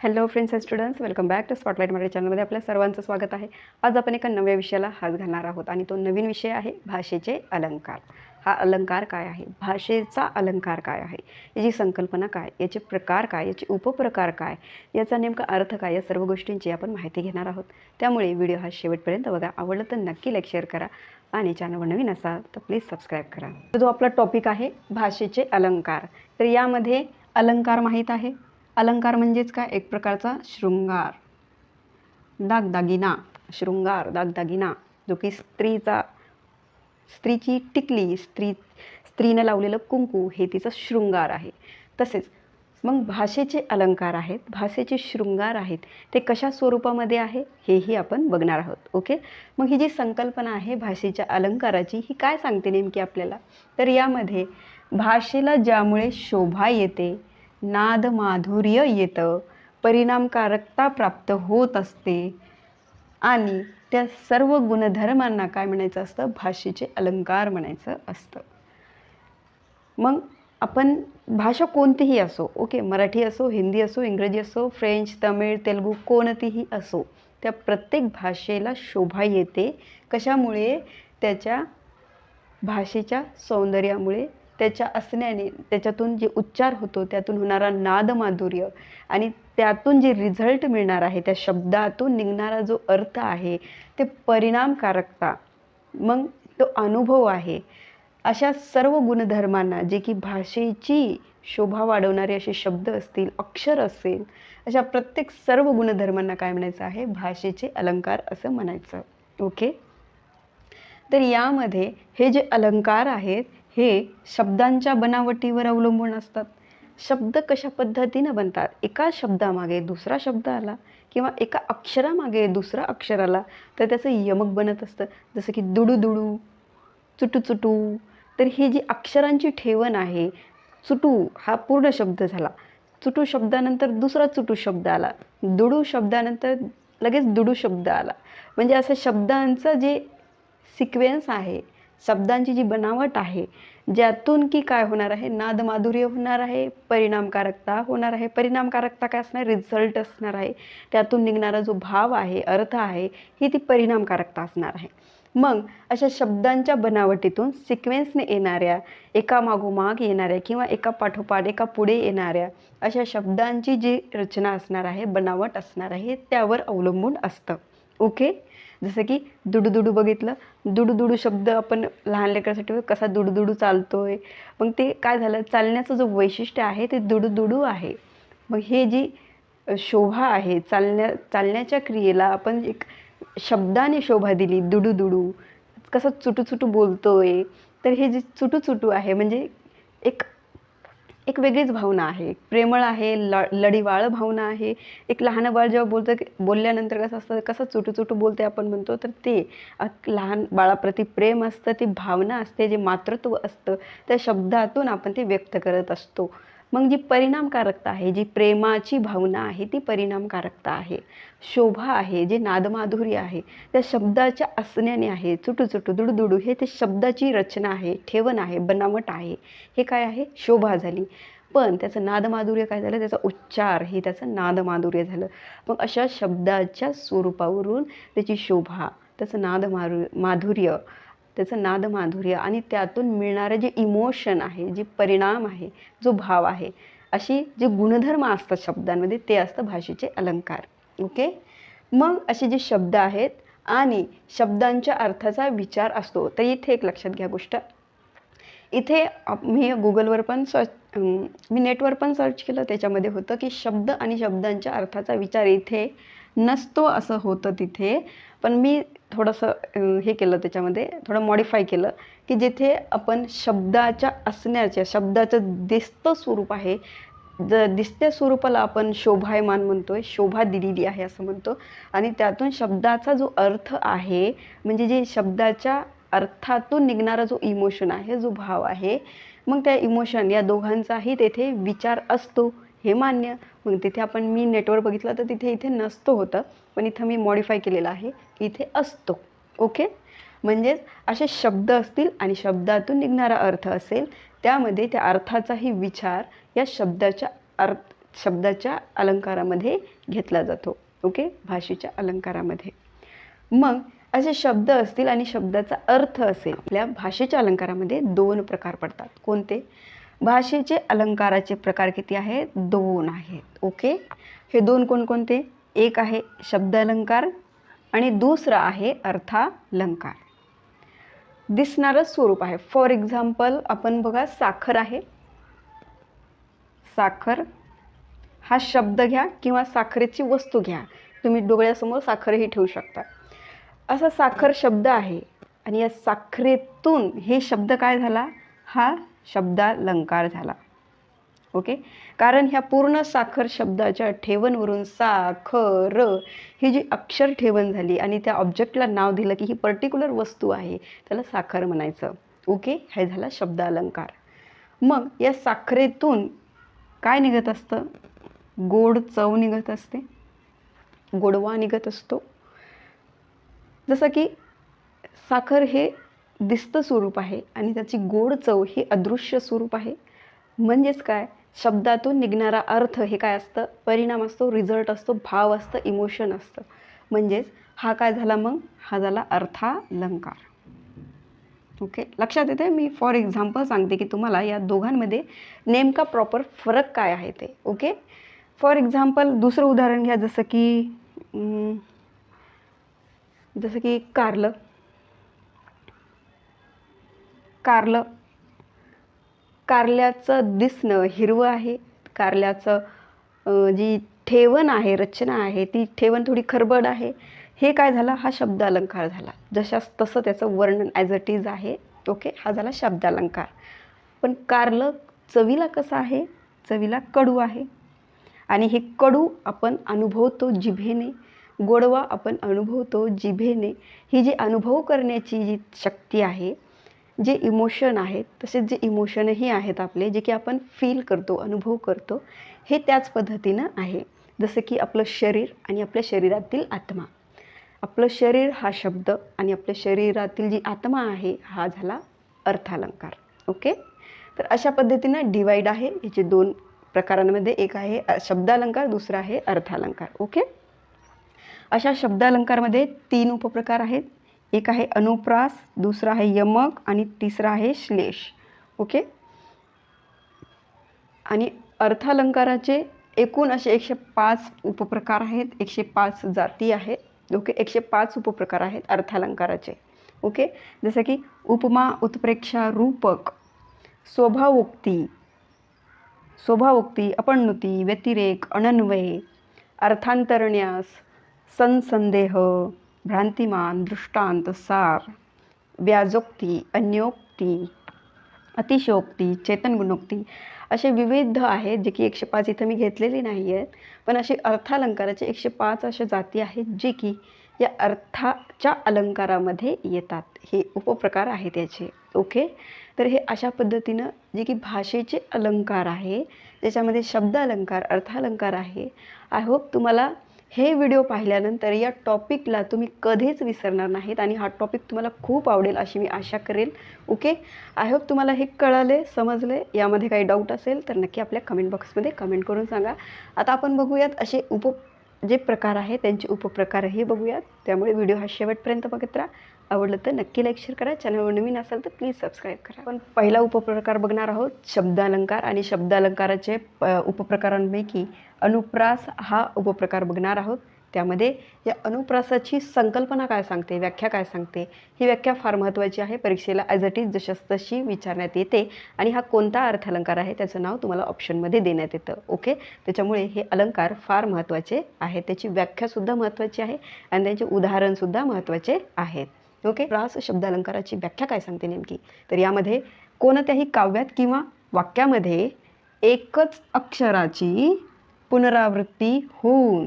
Hello friends and students welcome back to spotlight Marathi चॅनलमध्ये आपल्या सर्वांचं स्वागत आहे. आज आपण एका नव्या विषयाला हात घालणार आहोत आणि तो नवीन विषय आहे भाषेचे अलंकार. हा अलंकार काय आहे? भाषेचा अलंकार काय आहे? याची संकल्पना काय? याचे प्रकार काय? याचे उपप्रकार काय? याचा नेमका अर्थ काय? या सर्व गोष्टींची आपण माहिती घेणार आहोत. त्यामुळे व्हिडिओ हा शेवटपर्यंत बघा. आवडलं तर नक्की लाईक शेअर करा आणि चॅनलवर नवीन असाल तर प्लीज सबस्क्राईब करा. तर जो आपला टॉपिक आहे भाषेचे अलंकार. तर यामध्ये अलंकार माहीत आहे? अलंकार म्हणजेच काय? एक प्रकारचा शृंगार. दागदागिना शृंगार दागदागिना जो की स्त्रीचा स्त्रीची टिकली स्त्री स्त्रीनं लावलेलं कुंकू हे तिचं शृंगार आहे. तसेच मग भाषेचे अलंकार आहेत भाषेचे शृंगार आहेत ते कशा स्वरूपामध्ये आहे हेही आपण बघणार आहोत ओके? मग ही जी संकल्पना आहे भाषेच्या अलंकाराची ही काय सांगते नेमकी आपल्याला? तर यामध्ये भाषेला ज्यामुळे शोभा येते नाद माधुर्य येतं. परिणामकारकता प्राप्त होत असते. आणि त्या सर्व गुणधर्मांना काय म्हणायचं असतं? भाषेचे अलंकार म्हणायचं असतं. मग आपण भाषा कोणतीही असो ओके मराठी असो हिंदी असो इंग्रजी असो फ्रेंच तमिळ तेलुगू कोणतीही असो त्या प्रत्येक भाषेला शोभा येते. कशामुळे? त्याच्या भाषेच्या सौंदर्यामुळे त्याच्या असण्याने त्याच्यातून जे उच्चार होतो त्यातून होणारा नादमाधुर्य आणि त्यातून जे रिझल्ट मिळणार आहे त्या शब्दातून निघणारा जो अर्थ आहे ते परिणामकारकता मग तो अनुभव आहे. अशा सर्व गुणधर्मांना जे की भाषेची शोभा वाढवणारे असे शब्द असतील अक्षर असेल अशा प्रत्येक सर्व गुणधर्मांना काय म्हणायचं आहे? भाषेचे अलंकार असं म्हणायचं. ओके? तर यामध्ये हे जे अलंकार आहेत हे शब्दांच्या बनावटीवर अवलंबून असतात. शब्द कशा पद्धतीनं बनतात? एका शब्दामागे दुसरा शब्द आला किंवा एका अक्षरामागे दुसरा अक्षर आला तर त्याचं यमक बनत असतं. जसं की दुडू दुडू चुटू चुटू. तर ही जी अक्षरांची ठेवण आहे चुटू हा पूर्ण शब्द झाला. चुटू शब्दानंतर दुसरा चुटू शब्द आला. दुडू शब्दानंतर लगेच दुडू शब्द आला. म्हणजे असं शब्दांचं जे सिक्वेन्स आहे शब्दांची जी बनावट आहे ज्यातून की काय होणार आहे? नादमाधुर्य होणार आहे परिणामकारकता होणार आहे. परिणामकारकता काय असणार? रिझल्ट असणार आहे. त्यातून निघणारा जो भाव आहे अर्थ आहे ही ती परिणामकारकता असणार आहे. मग अशा शब्दांच्या बनावटीतून सिक्वेन्सने येणाऱ्या एका मागोमाग येणाऱ्या किंवा एका पाठोपाठ एका पुढे येणाऱ्या अशा शब्दांची जी रचना असणार आहे बनावट असणार आहे त्यावर अवलंबून असतं. ओके जसं की दुडूदुडू बघितलं. दुडूदुडू शब्द आपण लहान लेकरासाठी कसा दुडूदुडू आहे मग ते काय झालं? चालण्याचं जो वैशिष्ट्य आहे ते दुडूदुडू आहे. मग हे जी शोभा आहे चालण्या चालण्याच्या क्रियेला आपण एक शब्दाने शोभा दिली दुडूदुडू. कसं चुटू चुटू आहे तर हे जे चुटू चुटू आहे म्हणजे एक वेगळीच भावना आहे. प्रेमळ आहे ल लढीवाळ भावना आहे. एक लहान बाळ जेव्हा बोलतं की बोलल्यानंतर कसं असतं कसं चुटू चुटू बोलते आपण म्हणतो तर ते लहान बाळाप्रती प्रेम असतं ती भावना असते जे मातृत्व असतं त्या शब्दातून आपण ते व्यक्त करत असतो. मग जी परिणामकारकता आहे जी प्रेमाची भावना आहे ती परिणामकारकता आहे. शोभा आहे जे नादमाधुर्य आहे त्या शब्दाच्या असण्याने आहे चुटू चुटू दुडुदुडू हे ते शब्दाची रचना आहे ठेवण आहे बनावट आहे. हे काय आहे? शोभा झाली. पण त्याचं नादमाधुर्य काय झालं? त्याचा उच्चार हे त्याचं नादमाधुर्य झालं. मग अशा शब्दाच्या स्वरूपावरून त्याची शोभा त्याचं नादमारु माधुर्य त्याचं नादमाधुर्य आणि त्यातून मिळणारं जे इमोशन आहे जे परिणाम आहे जो भाव आहे अशी जे गुणधर्म असतात शब्दांमध्ये ते असतं भाषेचे अलंकार. ओके मग असे जे शब्द आहेत आणि शब्दांच्या अर्थाचा विचार असतो तर इथे एक लक्षात घ्या गोष्ट. इथे मी गुगलवर पण सर्च मी नेटवर पण सर्च केलं त्याच्यामध्ये होतं की शब्द आणि शब्दांच्या अर्थाचा विचार इथे नसतो असं होतं तिथे. पण मी थोडंसं हे केलं त्याच्यामध्ये थोडं मॉडिफाय केलं की जिथे आपण शब्दाच्या असण्याच्या शब्दाचं दिसतं स्वरूप आहे ज दिसत्या स्वरूपाला आपण शोभायमान म्हणतो आहे शोभा दिलेली आहे असं म्हणतो. आणि त्यातून शब्दाचा जो अर्थ आहे म्हणजे जे शब्दाच्या अर्थातून निघणारा जो इमोशन आहे जो भाव आहे मग त्या इमोशन या दोघांचाही तेथे विचार असतो. हे मान्य. मग तिथे आपण मी नेटवर बघितलं तर तिथे इथे नसतो होतं. पण इथं मी मॉडिफाय केलेलं आहे की इथे असतो. ओके म्हणजेच असे शब्द असतील आणि शब्दातून निघणारा अर्थ असेल त्यामध्ये त्या अर्थाचाही विचार या शब्दाच्या अर्थ शब्दाच्या अलंकारामध्ये घेतला जातो. ओके भाषेच्या अलंकारामध्ये. मग असे शब्द असतील आणि शब्दाचा अर्थ असेल आपल्या भाषेच्या अलंकारामध्ये दोन प्रकार पडतात. कोणते? भाषेचे अलंकाराचे प्रकार किती आहेत? दोन आहेत. ओके हे दोन कोणकोणते? एक आहे शब्द अलंकार आणि दुसरं आहे अर्थालंकार. दिसणारं स्वरूप आहे. फॉर एक्झाम्पल आपण बघा साखर आहे. साखर हा शब्द घ्या किंवा साखरेची वस्तू घ्या. तुम्ही डोळ्यासमोर साखरही ठेवू शकता. असा साखर शब्द आहे आणि या साखरेतून हे शब्द काय झाला? हा शब्दालंकार झाला. ओके कारण ह्या पूर्ण साखर शब्दाच्या ठेवणवरून साखर ही जी अक्षर ठेवण झाली आणि त्या ऑब्जेक्टला नाव दिलं की ही पर्टिक्युलर वस्तू आहे त्याला साखर म्हणायचं. ओके हे झाला शब्दालंकार. मग या साखरेतून काय निघत असतं? गोड चव निघत असते. गोडवा निघत असतो. जसं की साखर हे दिसतं स्वरूप आहे आणि त्याची गोड चव ही अदृश्य स्वरूप आहे. म्हणजेच काय? शब्दातून निघणारा अर्थ हे काय असतं? परिणाम असतो रिझल्ट असतो भाव असतं इमोशन असतं. म्हणजेच हा काय झाला मग? हा झाला अर्थालंकार. ओके लक्षात येते मी फॉर एक्झाम्पल सांगते की तुम्हाला या दोघांमध्ये नेमका प्रॉपर फरक काय आहे ते. ओके फॉर एक्झाम्पल दुसरं उदाहरण घ्या जसं की जसं की कारलं. कारलं. कारल्याचं दिसणं हिरवं आहे. कारल्याचं जी ठेवण आहे रचना आहे ती ठेवण थोडी खरबड आहे. हे काय झालं? हा शब्दालंकार झाला. जशास तसं त्याचं वर्णन ॲज इट इज आहे. ओके हा झाला शब्दालंकार. पण कारलं चवीला कसं आहे? चवीला कडू आहे. आणि हे कडू आपण अनुभवतो जिभेने. गोडवा आपण अनुभवतो जिभेने. ही जी अनुभव करण्याची जी शक्ती आहे जे इमोशन आहेत तसेच जे इमोशनही आहेत आपले जे की आपण फील करतो अनुभव करतो हे त्याच पद्धतीनं आहे. जसं की आपलं शरीर आणि आपल्या शरीरातील आत्मा. आपलं शरीर हा शब्द आणि आपल्या शरीरातील जी आत्मा आहे हा झाला अर्थालंकार. ओके? तर अशा पद्धतीनं डिवाईड आहे. याचे दोन प्रकारांमध्ये एक आहे शब्दालंकार दुसरा आहे अर्थालंकार. ओके? अशा शब्दालंकारमध्ये तीन उपप्रकार आहेत. एक आहे अनुप्रास दुसरा आहे यमक आणि तिसरा आहे श्लेष. ओके? आणि अर्थालंकाराचे एकूण असे एकशे पाच उपप्रकार आहेत. एकशे पाच जाती आहेत. ओके? एकशे पाच उपप्रकार आहेत अर्थालंकाराचे. ओके? जसं की उपमा उत्प्रेक्षा रूपक स्वभावोक्ती स्वभावोक्ती अपण्णुती व्यतिरेक अनन्वय अर्थांतरण्यास संसंदेह भ्रांतिमान दृष्टांत सार व्याजोक्ती अन्योक्ती अतिशयोक्ती चेतन गुणोक्ती असे विविध आहेत जे की एकशे पाच इथं मी घेतलेली नाही आहेत पण असे अर्थालंकाराचे एकशे पाच अशा जाती आहेत जे की या अर्थाच्या अलंकारामध्ये येतात. हे उपप्रकार आहेत याचे. ओके? तर हे अशा पद्धतीनं जे की भाषेचे अलंकार आहे ज्याच्यामध्ये शब्द अलंकार अर्थालंकार आहे. आय होप तुम्हाला हे व्हिडिओ पाहिल्यानंतर या टॉपिकला तुम्ही कधीच विसरणार नाहीत आणि हा टॉपिक तुम्हाला खूप आवडेल अशी मी आशा करेल ओके आय होप तुम्हाला हे कळाले समजले. यामध्ये काही डाऊट असेल तर नक्की आपल्या कमेंट बॉक्समध्ये कमेंट करून सांगा. आता आपण बघूयात असे उप जे प्रकार आहे त्यांचे उपप्रकारही बघूयात. त्यामुळे व्हिडिओ हा शेवटपर्यंत बघत राहा. आवडलं तर नक्की लाईक शेअर करा. चॅनलवर नवीन असाल तर प्लीज सबस्क्राईब करा. आपण पहिला उपप्रकार बघणार आहोत शब्दालंकार. आणि शब्दालंकाराचे प उपप्रकारांपैकी अनुप्रास हा उपप्रकार बघणार आहोत. त्यामध्ये या अनुप्रासाची संकल्पना काय सांगते व्याख्या काय सांगते ही व्याख्या फार महत्त्वाची आहे. परीक्षेला ॲज इट इज जशस तशी विचारण्यात येते. आणि हा कोणता अर्थ अलंकार आहे त्याचं नाव तुम्हाला ऑप्शनमध्ये देण्यात येतं. ओके त्याच्यामुळे हे अलंकार फार महत्त्वाचे आहेत. त्याची व्याख्यासुद्धा महत्त्वाची आहे. आणि त्यांचे उदाहरणसुद्धा महत्त्वाचे आहेत. ओके? प्रास शब्दालंकाराची व्याख्या काय सांगते नेमकी? तर यामध्ये कोणत्याही काव्यात किंवा वाक्यामध्ये एकच अक्षराची पुनरावृत्ती होऊन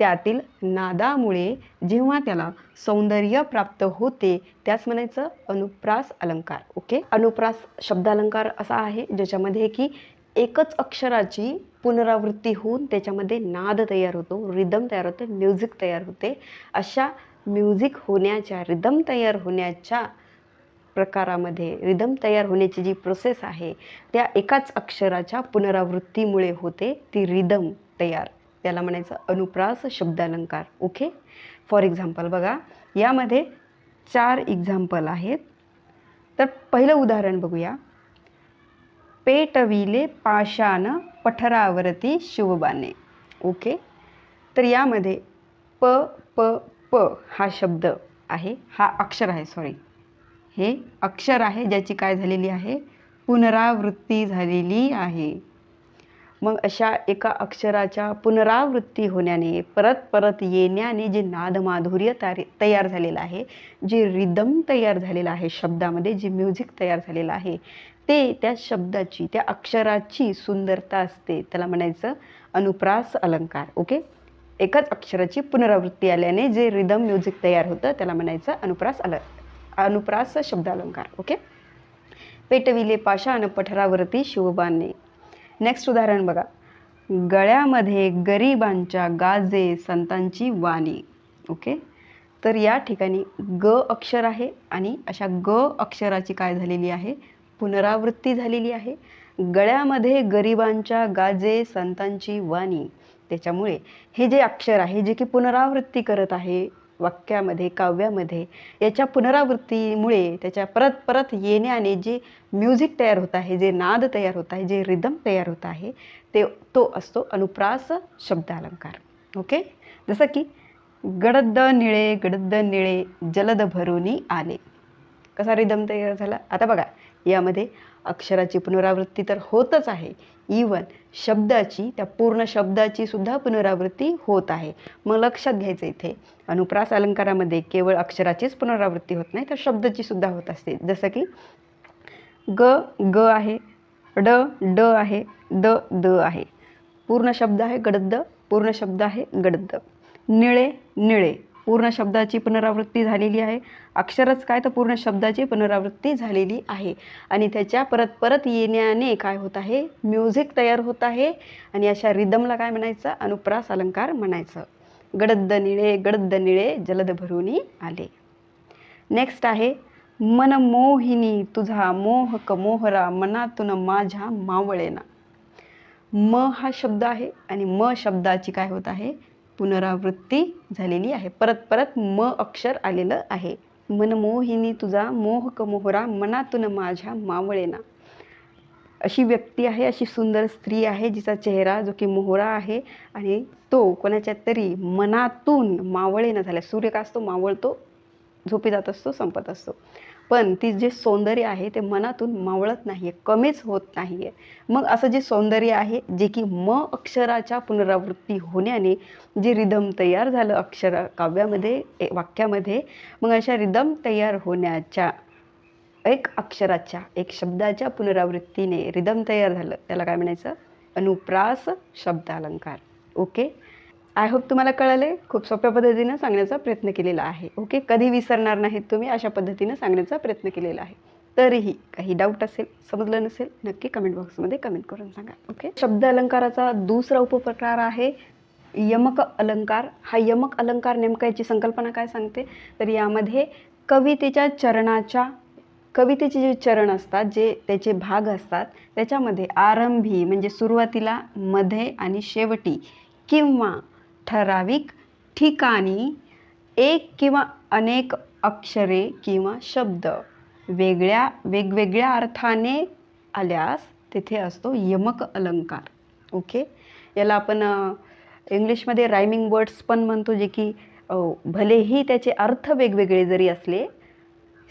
त्यातील नादामुळे जेव्हा त्याला सौंदर्य प्राप्त होते त्याच म्हणायचं अनुप्रास अलंकार. ओके? अनुप्रास शब्दालंकार असा आहे ज्याच्यामध्ये की एकच अक्षराची पुनरावृत्ती होऊन त्याच्यामध्ये नाद तयार होतो रिदम तयार होते म्युझिक तयार होते. अशा म्युझिक होण्याच्या रिदम तयार होण्याच्या प्रकारामध्ये रिदम तयार होण्याची जी प्रोसेस आहे त्या एकाच अक्षराच्या पुनरावृत्तीमुळे होते ती रिदम तयार. त्याला म्हणायचं अनुप्रास शब्दालंकार. ओके? फॉर एक्झाम्पल बघा यामध्ये चार एक्झाम्पल आहेत. तर पहिलं उदाहरण बघूया. पेटविले पाषाण पठरावरती शिवबाने ओके? तर यामध्ये प प प हा शब्द आहे हा अक्षर आहे सॉरी हे अक्षर आहे ज्याची काय झालेली आहे? पुनरावृत्ती झालेली आहे. मग अशा एका अक्षराच्या पुनरावृत्ती होण्याने परत परत येण्याने जे नादमाधुर्य तयार तयार झालेलं आहे जे रिदम तयार झालेलं आहे शब्दामध्ये जे म्युझिक तयार झालेलं आहे ते त्या शब्दाची त्या अक्षराची सुंदरता असते. त्याला म्हणायचं अनुप्रास अलंकार ओके एकाच अक्षराची पुनरावृत्ती आल्याने जे रिदम म्युझिक तयार होतं त्याला म्हणायचं अनुप्रास अल अनुप्रास शब्दालंकार ओके पेटविले पाषाण पठरावरती शिवबाने. नेक्स्ट उदाहरण बघा. गळ्यामध्ये गरिबांच्या गाजे संतांची वाणी ओके तर या ठिकाणी ग अक्षर आहे आणि अशा ग अक्षराची काय झालेली आहे? पुनरावृत्ती झालेली आहे. गळ्यामध्ये गरिबांच्या गाजे संतांची वाणी. त्याच्यामुळे हे जे अक्षर आहे जे की पुनरावृत्ती करत आहे वाक्यामध्ये काव्यामध्ये याच्या पुनरावृत्तीमुळे त्याच्या परत परत येण्याने जे म्युझिक तयार होत आहे जे नाद तयार होत आहे जे रिदम तयार होत आहे ते तो असतो अनुप्रास शब्दालंकार. ओके जसं की गडद निळे गडद निळे जलद भरुनी आले कसा रिदम तयार झाला? आता बघा यामध्ये अक्षराची पुनरावृत्ती तर होतच आहे. इवन शब्दाची त्या पूर्ण शब्दाची सुद्धा पुनरावृत्ती होत आहे. मग लक्षात घ्यायचं इथे. अनुप्रास अलंकारामध्ये केवळ अक्षराचीच पुनरावृत्ती होत नाही तर शब्दाची सुद्धा होत असते. जसं की ग ग आहे ड ड आहे द द आहे. पूर्ण शब्द आहे गडद पूर्ण शब्द आहे गडद. निळे निळे. पूर्ण शब्दाची पुनरावृत्ती झालेली आहे. अक्षरच काय तर पूर्ण शब्दाची पुनरावृत्ती झालेली आहे. आणि त्याच्या परत परत येण्याने काय होत आहे? म्युझिक तयार होत आहे. आणि अशा रिदमला काय म्हणायचं? अनुप्रास अलंकार म्हणायचं. गडद्द निळे गडद्द निळे जलद भरूनी आले. नेक्स्ट आहे मन मोहिनी तुझा मोहक मोहरा मनातून माझ्या मावळेना. म हा शब्द आहे आणि म शब्दाची काय होत आहे? पुनरावृत्ती झालेली आहे. परत परत म अक्षर आलेलं आहे. मनमोहिनी तुझा मोहक मोहरा मनातून माझ्या मावळेना. अशी व्यक्ती आहे अशी सुंदर स्त्री आहे जिचा चेहरा जो की मोहरा आहे आणि तो कोणाच्या तरी मनातून मावळेना झाला सूर्यकास्त का मावळतो झोपी जात असतो संपत असतो. पण ती जे सौंदर्य आहे ते मनातून मावळत नाही आहे कमीच होत नाही आहे मग असं जे सौंदर्य आहे जे की म अक्षराच्या पुनरावृत्ती होण्याने जे रिदम तयार झालं अक्षर काव्यामध्ये ए- वाक्यामध्ये मग अशा रिदम तयार होण्याच्या एक अक्षराच्या एक शब्दाच्या पुनरावृत्तीने रिदम तयार झालं. त्याला काय म्हणायचं? अनुप्रास शब्दालंकार. ओके? आय होप तुम्हाला कळाले खूप सोप्या पद्धतीनं सांगण्याचा प्रयत्न केलेला आहे. ओके? कधी विसरणार नाहीत तुम्ही अशा पद्धतीनं सांगण्याचा प्रयत्न केलेला आहे. तरीही काही डाऊट असेल समजलं नसेल नक्की कमेंट बॉक्समध्ये कमेंट करून सांगा. ओके? शब्द अलंकाराचा दुसरा उपप्रकार आहे यमक अलंकार. हा यमक अलंकार नेमका याची संकल्पना काय सांगते? तर यामध्ये कवितेच्या चरणाच्या कवितेचे जे चरण असतात जे त्याचे भाग असतात त्याच्यामध्ये आरंभी म्हणजे सुरुवातीला मध्ये आणि शेवटी किंवा ठराविक ठिकाणी एक किंवा अनेक अक्षरे किंवा शब्द वेगळ्या वेगवेगळ्या अर्थाने आल्यास तिथे असतो यमक अलंकार. ओके याला आपण इंग्लिशमध्ये रायमिंग वर्ड्स पण म्हणतो जे की भलेही त्याचे अर्थ वेगवेगळे जरी असले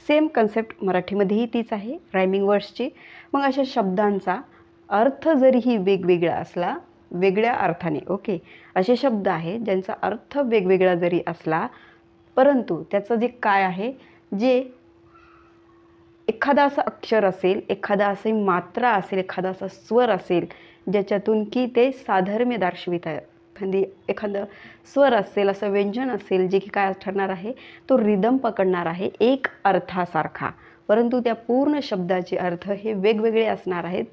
सेम कन्सेप्ट मराठीमध्येही तीच आहे रायमिंग वर्ड्सची मग अशा शब्दांचा अर्थ जरीही वेगवेगळा असला वेगळ्या अर्थाने ओके? असे शब्द आहेत ज्यांचा अर्थ वेगवेगळा जरी असला परंतु त्याचं जे काय आहे जे एखादा असं अक्षर असेल एखादा असे मात्रा असेल एखादा असा स्वर असेल ज्याच्यातून की ते साधर्म्य दर्शवित आहे. एखादी एखादं स्वर असेल असं व्यंजन असेल जे की काय ठरणार आहे तो रिदम पकडणार आहे एक अर्थासारखा. परंतु त्या पूर्ण शब्दाचे अर्थ हे वेगवेगळे असणार आहेत.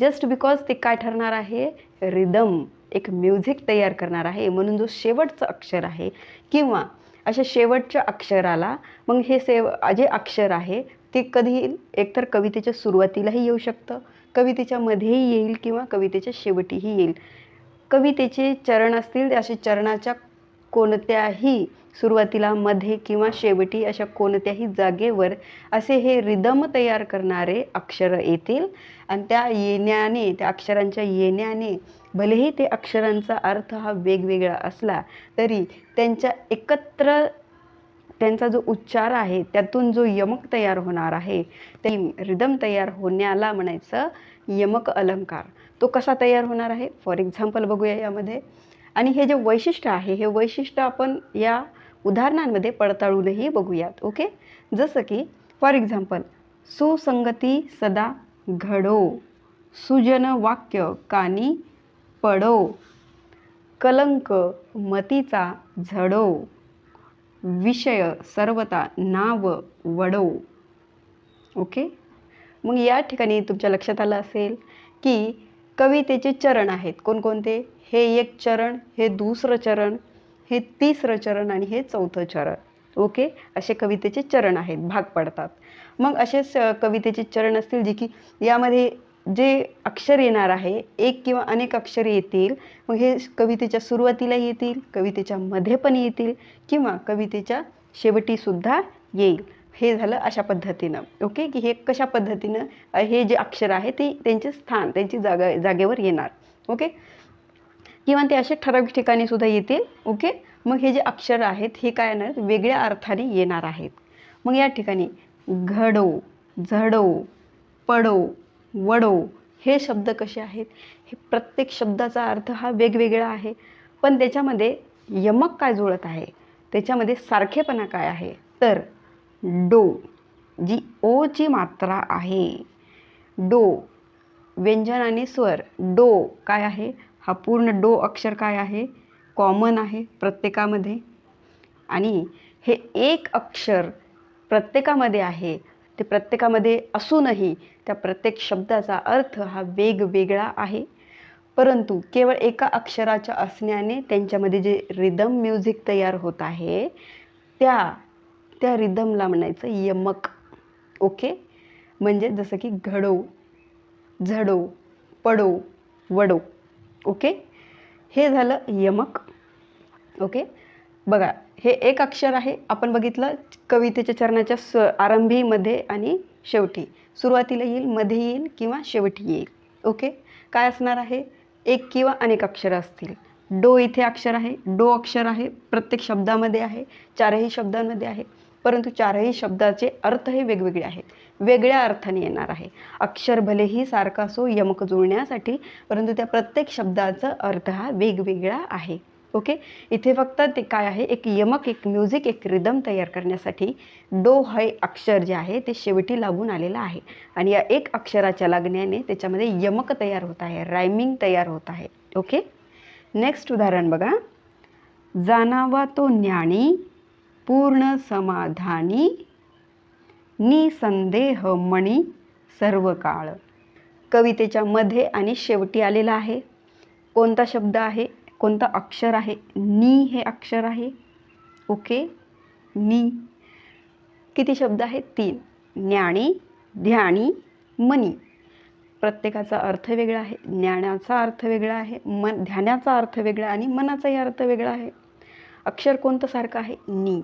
जस्ट बिकॉज ते काय ठरणार आहे? रिदम एक म्युझिक तयार करणार आहे. म्हणून जो शेवटचं अक्षर आहे किंवा अशा शेवटच्या अक्षराला मग हे सेव जे अक्षर आहे ते कधी येईल? एकतर कवितेच्या सुरुवातीलाही येऊ शकतं. कवितेच्या मध्येही येईल किंवा कवितेच्या शेवटीही येईल. कवितेचे चरण असतील असे चरणाच्या कोणत्याही सुरुवातीला मध्ये किंवा शेवटी अशा कोणत्याही जागेवर असे हे रिदम तयार करणारे अक्षरं येतील. आणि त्या येण्याने त्या अक्षरांच्या येण्याने भलेही ते अक्षरांचा अर्थ हा वेगवेगळा असला तरी त्यांच्या एकत्र त्यांचा जो उच्चार आहे त्यातून जो यमक तयार होणार आहे ते रिदम तयार होण्याला म्हणायचं यमक अलंकार. तो कसा तयार होणार आहे? फॉर एक्झाम्पल बघूया यामध्ये. आणि हे जे वैशिष्ट्य आहे हे वैशिष्ट्य आपण या उदाहरणांमध्ये पडताळूनही बघूयात ओके? जसं की फॉर एक्झाम्पल सुसंगती सदा घडो सुजन वाक्य कानी पडो कलंक मतीचा झडो विषय सर्वता नाव वडो ओके? मग या ठिकाणी तुमच्या लक्षात आलं असेल की कवितेचे चरण आहेत कोणकोणते? हे एक चरण हे दुसरं चरण हे तिसरं चरण आणि हे चौथं चरण. ओके? असे कवितेचे चरण आहेत भाग पडतात. मग असेच कवितेचे चरण असतील जे की यामध्ये जे अक्षर येणार आहे एक किंवा अनेक अक्षर येतील मग हे कवितेच्या सुरुवातीला येतील कवितेच्या मध्ये पण येतील किंवा कवितेच्या शेवटीसुद्धा येईल. हे झालं अशा पद्धतीनं. ओके? की हे कशा पद्धतीनं हे जे अक्षर आहे ते त्यांचे स्थान त्यांची जागा जागेवर येणार. ओके? किंवा ते असे ठराविक ठिकाणी सुद्धा येतील ओके? मग हे जे अक्षर आहेत हे काय येणार? वेगळ्या अर्थाने येणार आहेत. मग या ठिकाणी घडो झडो पडो वडो हे शब्द कसे आहेत? हे प्रत्येक शब्दाचा अर्थ हा वेगवेगळा आहे. पण त्याच्यामध्ये यमक काय जुळत आहे? त्याच्यामध्ये सारखेपणा काय आहे? तर डो जी ओची मात्रा आहे. डो व्यंजन आणि स्वर. डो काय आहे? हा पूर्ण डो अक्षर काय आहे? कॉमन आहे प्रत्येकामध्ये. आणि हे एक अक्षर प्रत्येकामध्ये आहे ते प्रत्येकामध्ये असूनही त्या प्रत्येक शब्दाचा अर्थ हा वेगवेगळा आहे. परंतु केवळ एका अक्षराच्या असण्याने त्यांच्यामध्ये जे रिदम म्युझिक तयार होत आहे त्या त्या रिदमला म्हणायचं यमक. ओके? म्हणजे जसं की घडो झडो पडो वडो. ओके? हे झालं यमक. ओके? बघा हे एक अक्षर आहे. आपण बघितलं कवितेच्या चरणाच्या स आरंभीमध्ये आणि शेवटी. सुरुवातीला येईल मध्ये येईल किंवा शेवटी येईल. ओके? काय असणार आहे? एक किंवा अनेक अक्षरं असतील. डो इथे अक्षर आहे. डो अक्षर आहे. प्रत्येक शब्दामध्ये आहे. चारही शब्दांमध्ये आहे. परंतु चारही शब्दाचे अर्थ हे वेगवेगळे आहेत. वेगळ्या अर्थाने येणार आहे. अक्षर भलेही सारखा असो यमक जुळण्यासाठी परंतु त्या प्रत्येक शब्दाचा अर्थ हा वेगवेगळा आहे. ओके? इथे फक्त ते काय आहे? एक यमक एक म्युझिक एक रिदम तयार करण्यासाठी डो हय अक्षर जे आहे ते शेवटी लागून आलेलं आहे. आणि या एक अक्षराच्या लागण्याने त्याच्यामध्ये यमक तयार होत आहे रायमिंग तयार होत आहे. ओके? नेक्स्ट उदाहरण बघा. जाणावा तो ज्ञानी पूर्ण समाधानी निसंदेह मणी सर्व काळ कवितेच्या मध्ये आणि शेवटी आलेला आहे. कोणता शब्द आहे? कोणता अक्षर आहे? नी हे अक्षर आहे. ओके? नी. किती शब्द आहेत? तीन. ज्ञानी ध्यानी मनी. प्रत्येकाचा अर्थ वेगळा आहे. ज्ञानाचा अर्थ वेगळा आहे. मन ध्यानाचा अर्थ वेगळा आणि मनाचाही अर्थ वेगळा आहे. अक्षर कोणतं सारखं आहे? नी.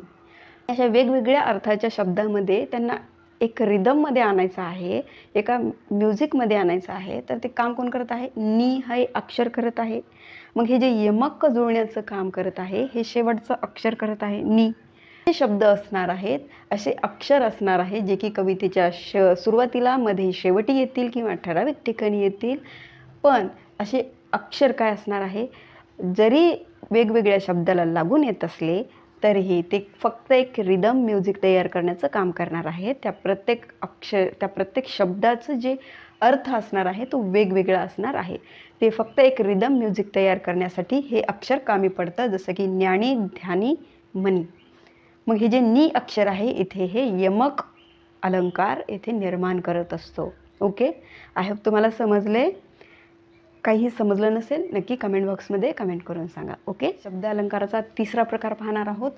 अशा वेगवेगळ्या अर्थाच्या शब्दामध्ये त्यांना एक रिदममध्ये आणायचं आहे एका म्युझिकमध्ये आणायचं आहे. तर ते काम कोण करत आहे? नी हे अक्षर करत आहे. मग हे जे यमक जुळण्याचं काम करत आहे हे शेवटचं अक्षर करत आहे नी. हे शब्द असणार आहेत असे अक्षर असणार आहे जे की कवितेच्या श सुरुवातीला मध्ये शेवटी येतील किंवा ठराविक ठिकाणी येतील. पण असे अक्षर काय असणार आहे? जरी वेगवेगळ्या शब्दाला लागून येत असले तरीही ते फक्त एक रिदम म्युझिक तयार करण्याचं काम करणार आहे त्या प्रत्येक अक्षर त्या प्रत्येक शब्दाचं जे अर्थ असणार आहे तो वेगवेगळा असणार आहे. ते फक्त एक रिदम म्युझिक तयार करण्यासाठी हे अक्षर कामी पडतं जसं की ज्ञानी ध्यानी मनी. मग हे जे नी अक्षर आहे इथे हे यमक अलंकार येथे निर्माण करत असतो. ओके? आय होप तुम्हाला समजले? काही समजलं नसेल नक्की कमेंट बॉक्समध्ये कमेंट करून सांगा ओके शब्द अलंकाराचा तिसरा प्रकार पाहणार आहोत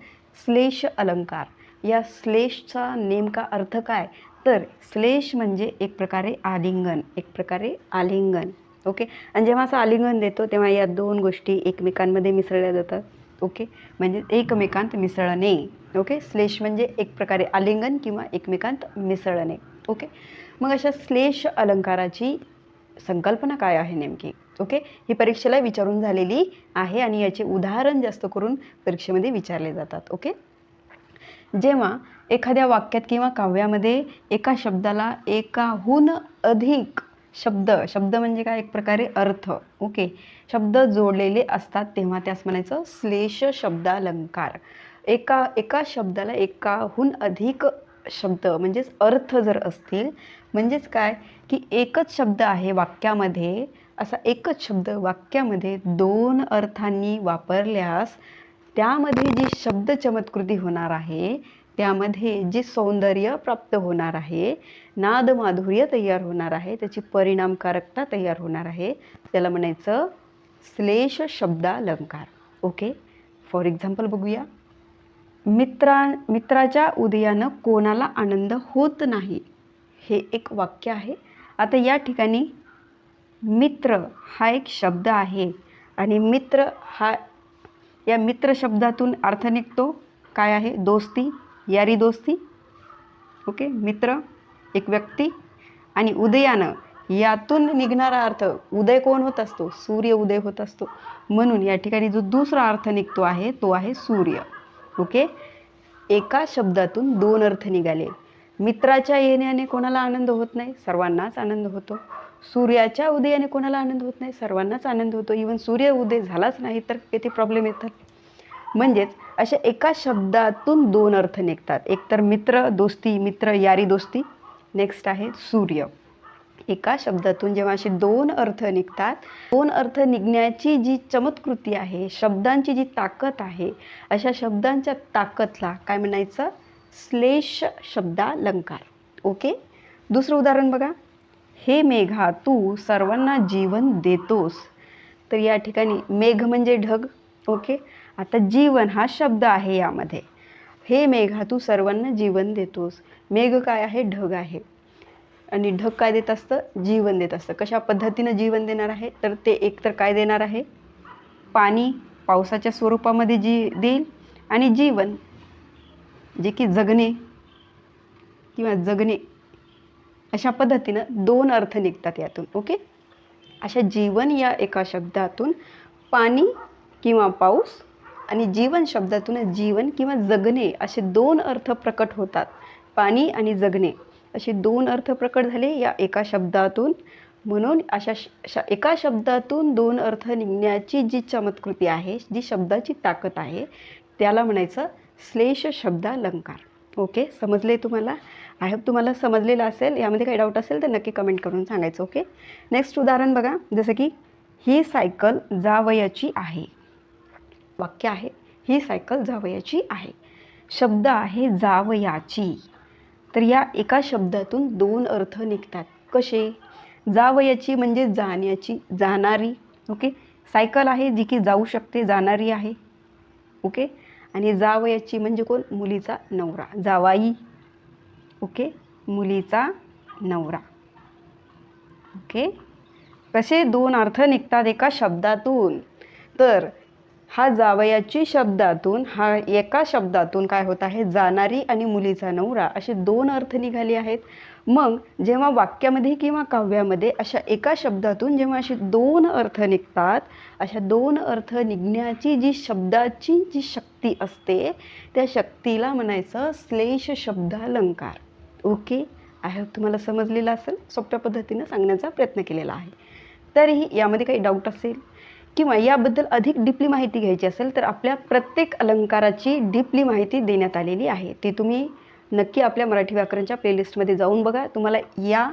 श्लेष अलंकार. या श्लेषचा नेमका अर्थ काय? तर श्लेष म्हणजे एक प्रकारे आलिंगन एक प्रकारे आलिंगन ओके आणि जेव्हा असं आलिंगन देतो तेव्हा या दोन गोष्टी एकमेकांमध्ये मिसळल्या जातात ओके म्हणजे एकमेकांत मिसळणे ओके श्लेष म्हणजे एक प्रकारे आलिंगन किंवा एकमेकांत मिसळणे ओके मग अशा श्लेष अलंकाराची संकल्पना काय आहे नेमकी? ओके ही परीक्षेला विचारून झालेली आहे आणि याचे उदाहरण जास्त करून परीक्षेमध्ये विचारले जातात. ओके जेव्हा एखाद्या वाक्यात किंवा काव्यामध्ये एका शब्दाला एकाहून अधिक शब्द शब्द म्हणजे काय? एक प्रकारे अर्थ. ओके शब्द जोडलेले असतात तेव्हा त्यास म्हणायचं श्लेष शब्दालंकार. एका एका शब्दाला एकाहून अधिक शब्द म्हणजेच अर्थ जर असतील म्हणजेच काय? की एकच शब्द आहे वाक्यामध्ये असा एकच शब्द वाक्यामध्ये दोन अर्थांनी वापरल्यास त्यामध्ये जी शब्द चमत्कृती होणार आहे त्यामध्ये जे सौंदर्य प्राप्त होणार आहे नाद माधुर्य तयार होणार आहे त्याची परिणामकारकता तयार होणार आहे त्याला म्हणायचं श्लेष शब्दालंकार. ओके? फॉर एक्झाम्पल बघूया. मित्रा मित्राच्या उदयानं कोणाला आनंद होत नाही? हे एक वाक्य आहे. आता या ठिकाणी मित्र हा एक शब्द आहे आणि मित्र हा या मित्र शब्दातून अर्थ निघतो. काय आहे? दोस्ती यारी दोस्ती. ओके? मित्र एक व्यक्ती आणि उदयानं यातून निघणारा अर्थ उदय कोण होत असतो? सूर्य उदय होत असतो. म्हणून या ठिकाणी जो दुसरा अर्थ निघतो आहे तो आहे सूर्य. ओके? एका शब्दातून दोन अर्थ निघाले. मित्राच्या येण्याने कोणाला आनंद होत नाही सर्वांनाच आनंद होतो. सूर्याच्या उदयाने कोणाला आनंद होत नाही सर्वांनाच आनंद होतो. इवन सूर्य उदय झालाच नाही तर किती प्रॉब्लेम येतात? म्हणजेच अशा एका शब्दातून दोन अर्थ निघतात. एकतर मित्र दोस्ती मित्र यारी दोस्ती. नेक्स्ट आहे सूर्य. एका शब्दातून जेव्हा असे दोन अर्थ निघतात दोन अर्थ निघण्याची जी चमत्कृती आहे शब्दांची जी ताकद आहे अशा शब्दांच्या ताकदला काय म्हणायचं? श्लेष शब्दालंकार. ओके? दुसरं उदाहरण बघा. हे मेघा तू सर्वांना जीवन देतोस. तर या ठिकाणी मेघ म्हणजे ढग. ओके? आता जीवन हा शब्द आहे यामध्ये. हे मेघा तू सर्वांना जीवन देतोस. मेघ काय आहे? ढग आहे. आणि ढग काय देत असतं? जीवन देत असतं. कशा पद्धतीनं जीवन देणार आहे? तर ते एकतर काय देणार आहे? पाणी पावसाच्या स्वरूपामध्ये जी देईल आणि जीवन जे की जगणे किंवा जगणे अशा पद्धतीनं दोन अर्थ निघतात यातून ओके? अशा जीवन या एका शब्दातून पाणी किंवा पाऊस आणि जीवन शब्दातून जीवन किंवा जगणे असे दोन अर्थ प्रकट होतात. पाणी आणि जगणे असे दोन अर्थ प्रकट झाले या एका शब्दातून. म्हणून अशा श श एका शब्दातून दोन अर्थ निघण्याची जी चमत्कृती आहे जी शब्दाची ताकद आहे त्याला म्हणायचं श्लेष शब्दालंकार ओके समजले तुम्हाला? आय होप तुम्हाला समजलेलं असेल. यामध्ये काही डाऊट असेल तर नक्की कमेंट करून सांगायचं ओके नेक्स्ट उदाहरण बघा. जसं की ही सायकल जावयाची आहे. वाक्य आहे. ही सायकल जावयाची आहे. शब्द आहे जावयाची. तर या एका शब्दातून दोन अर्थ निघतात. कसे? जावयाची म्हणजे जाण्याची जाणारी. ओके सायकल आहे जी की जाऊ शकते जाणारी आहे. ओके आणि जावयाची म्हणजे कोण? मुलीचा नवरा. जावाई. ओके? मुलीचा नवरा. ओके? कसे दोन अर्थ निघतात एका शब्दातून. तर हा जावयाची शब्दातून हा एका शब्दातून काय होत आहे? जाणारी आणि मुलीचा नवरा असे दोन अर्थ निघाले आहेत. मग जेव्हा वाक्यामध्ये किंवा काव्यामध्ये अशा एका शब्दातून जेव्हा असे दोन अर्थ निघतात अशा दोन अर्थ निघण्याची जी शब्दाची जी शक्ती असते त्या शक्तीला म्हणायचं श्लेष शब्दालंकार. ओके? आय होप तुम्हाला समजलेलं असेल. सोप्या पद्धतीनं सांगण्याचा प्रयत्न केलेला आहे. तरीही यामध्ये काही डाऊट असेल? किंवा याबद्दल अधिक डीपली माहिती घ्यायची असेल तर आपल्या प्रत्येक अलंकाराची डीपली माहिती देण्यात आलेली आहे. ती तुम्ही नक्की आपल्या मराठी व्याकरणच्या प्लेलिस्टमध्ये जाऊन बघा. तुम्हाला या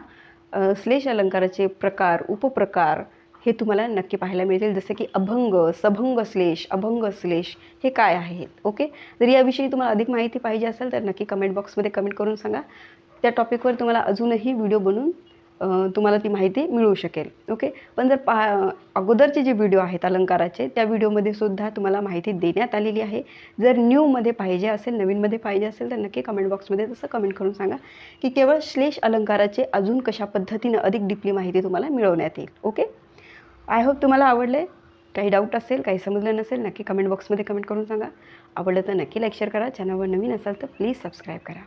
श्लेष अलंकाराचे प्रकार उपप्रकार हे तुम्हाला नक्की पाहायला मिळतील. जसे की अभंग सभंग श्लेष अभंग श्लेष हे काय आहेत? ओके? जर याविषयी तुम्हाला अधिक माहिती पाहिजे असेल तर नक्की कमेंट बॉक्समध्ये कमेंट करून सांगा. त्या टॉपिकवर तुम्हाला अजूनही व्हिडिओ बनवून तुम्हाला ती माहिती मिळू शकेल. ओके पण जर पा अगोदरचे जे व्हिडिओ आहेत अलंकाराचे त्या व्हिडिओमध्ये सुद्धा तुम्हाला माहिती देण्यात आलेली आहे. जर न्यूमध्ये पाहिजे असेल नवीनमध्ये पाहिजे असेल तर नक्की कमेंट बॉक्समध्ये तसं कमेंट करून सांगा की केवळ श्लेष अलंकाराचे अजून कशा पद्धतीनं अधिक डिपली माहिती तुम्हाला मिळवण्यात येईल. ओके आय होप तुम्हाला आवडलं आहे काही डाऊट असेल काही समजलं नसेल नक्की कमेंट बॉक्समध्ये कमेंट करून सांगा. आवडलं तर नक्की लाईक शेअर करा. चॅनलवर नवीन असाल तर प्लीज सबस्क्राईब करा.